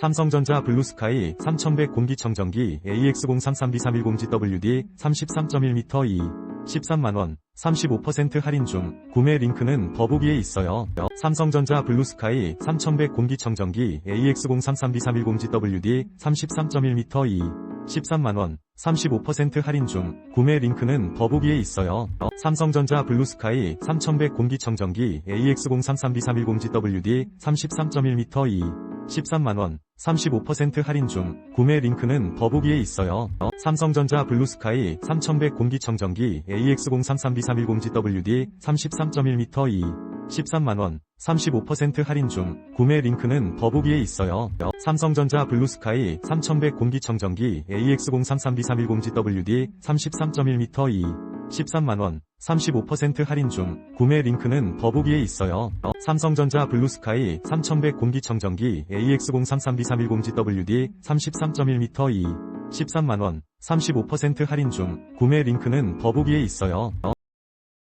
삼성전자 블루스카이 3100 공기청정기 AX03323110GWD 33.1m 2 13만원 35% 할인 중 구매 링크는 더보기에 있어요. 삼성전자 블루스카이 3100 공기청정기 AX03323110GWD 33.1m 2 13만원 35% 할인 중 구매 링크는 더보기에 있어요. 삼성전자 블루스카이 3100 공기청정기 AX03323110GWD 33.1m 2 13만원 35% 할인 중 구매 링크는 더보기에 있어요. 삼성전자 블루스카이 3100 공기청정기 AX03323110GWD 33.1m 2 13만원 35% 할인 중 구매 링크는 더보기에 있어요. 삼성전자 블루스카이 3100 공기청정기 AX03323110GWD 33.1m 2 13만원 35% 할인 중 구매 링크는 더보기에 있어요. 삼성전자 블루스카이 3100 공기청정기 AX03323110GWD 33.1m 2 13만원 35% 할인 중 구매 링크는 더보기에 있어요.